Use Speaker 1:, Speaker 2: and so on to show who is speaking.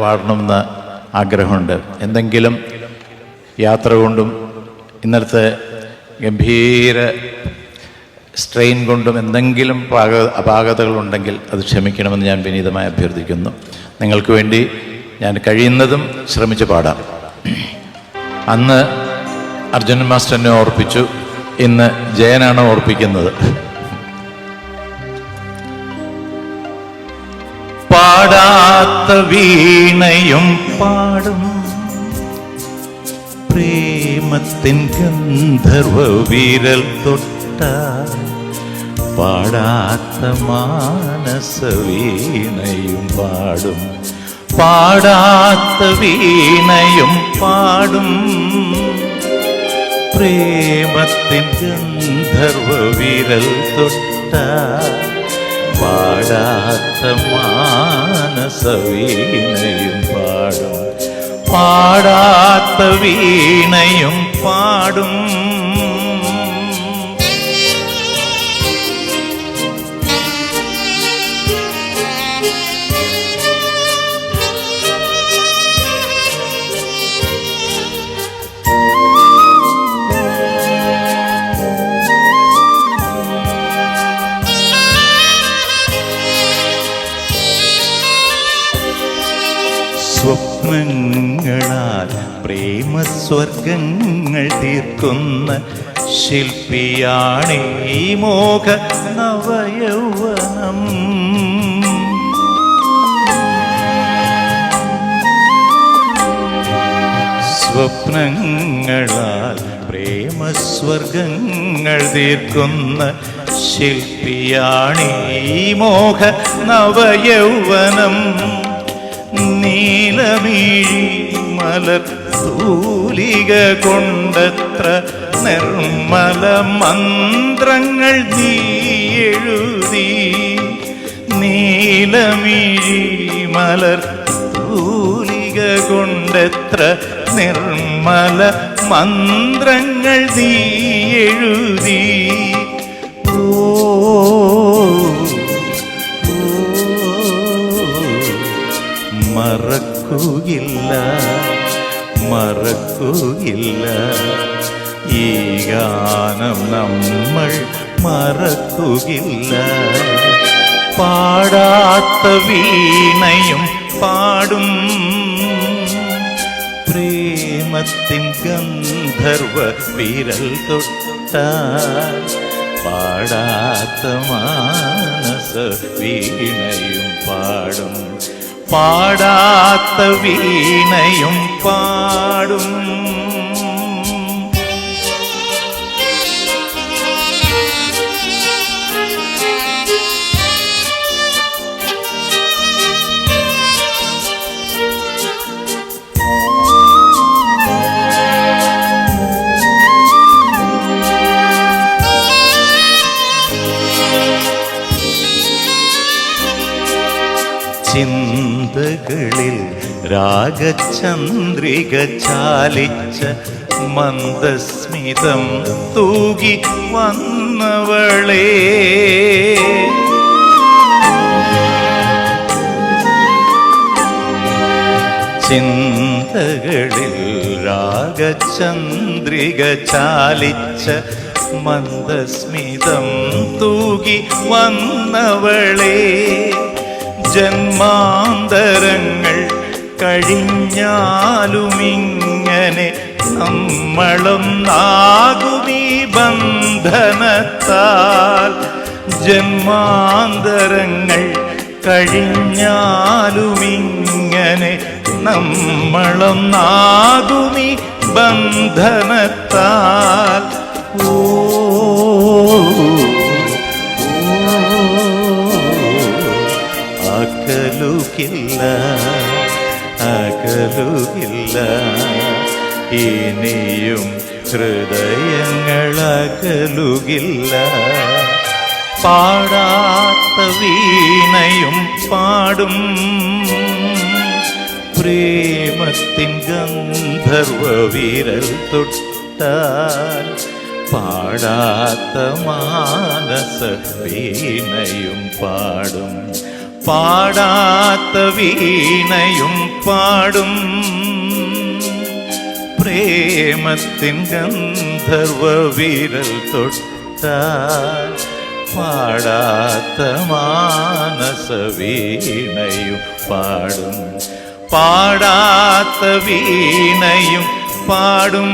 Speaker 1: പാടണമെന്ന് ആഗ്രഹമുണ്ട്. എന്തെങ്കിലും യാത്ര കൊണ്ടും ഇന്നലത്തെ ഗംഭീര സ്ട്രെയിൻ കൊണ്ടും എന്തെങ്കിലും പാക അപാകതകളുണ്ടെങ്കിൽ അത് ക്ഷമിക്കണമെന്ന് ഞാൻ വിനീതമായി അഭ്യർത്ഥിക്കുന്നു. നിങ്ങൾക്ക് വേണ്ടി ഞാൻ കഴിയുന്നതും ശ്രമിച്ച് പാടാം. അന്ന് അർജുനൻ മാസ്റ്ററിനെ ഓർപ്പിച്ചു. ഇന്ന് ജയനാണ് ഓർപ്പിക്കുന്നത്. പാടാത്ത വീണയും പാടും. പ്രേമത്തിൻ ഗന്ധർവ വിരൽ തൊട്ട പാടാത്ത മാനസ വീണയും പാടും. പാടാത്ത വീണയും പാടും. പ്രേമത്തിൻ ഗന്ധർവ വിരൽ തൊട്ട പാടാത്ത മാനസ വീണയും പാടും പാടാത്ത വീണയും പാടും സ്വപ്നങ്ങളാൽ പ്രേമസ്വർഗങ്ങൾ തീർക്കുന്ന ശില്പിയാണീ മോഹ നവയൗവനം. സ്വപ്നങ്ങളാൽ പ്രേമസ്വർഗങ്ങൾ തീർക്കുന്ന ശില്പിയാണീ മോഹ നവയൗവനം. നീലമീഴി മലർ തൂലിക കൊണ്ടത്ര നിർമ്മല മന്ത്രങ്ങൾ നീ എഴുതി നീലമീഴി മലർ തൂലിക കൊണ്ടെത്ര നിർമ്മല മന്ത്രങ്ങൾ നീ എഴുതി ഓ ഗാനം നമ്മൾ മറക്കുകയില്ല പാടാത്ത വീണയും പാടും. പ്രേമത്തിൻ ഗന്ധർവ വിരൽ തൊട്ട പാടാത്ത മാനസ വീണയും പാടും. പാടാത്ത വീണയും പാടും. ചിന്തകളിൽ രാഗചന്ദ്രിക ചാലിച്ച മന്ദസ്മിതം തൂകി വന്നവളേ. ചിന്തകളിൽ രാഗചന്ദ്രിക ചാലിച്ച മന്ദസ്മിതം തൂകി വന്നവളേ. ജന്മാന്തരങ്ങൾ കഴിഞ്ഞാലുമിങ്ങനെ നമ്മളും നാകുമീ ബന്ധനത്താൽ ജന്മാന്തരങ്ങൾ കഴിഞ്ഞാലുമിങ്ങനെ നമ്മളും നാകുമീ ബന്ധനത്താൽ ഓ അകലുകില്ല അകലുകില്ല ഇനിയും ഹൃദയങ്ങൾ അകലുകില്ല പാടാത്ത വീണയും പാടും. പ്രേമത്തിൻ ഗന്ധർവ വിരൽ തൊട്ടാൽ പാടാത്ത മാനസ വീണയും പാടും. പാടാത്ത വീണയും പാടും. പ്രേമത്തിൻ ഗന്ധർവ വിരൽ തൊട്ടാൽ പാടാത്ത മാനസ വീണയും പാടും. പാടാത്ത വീണയും പാടും.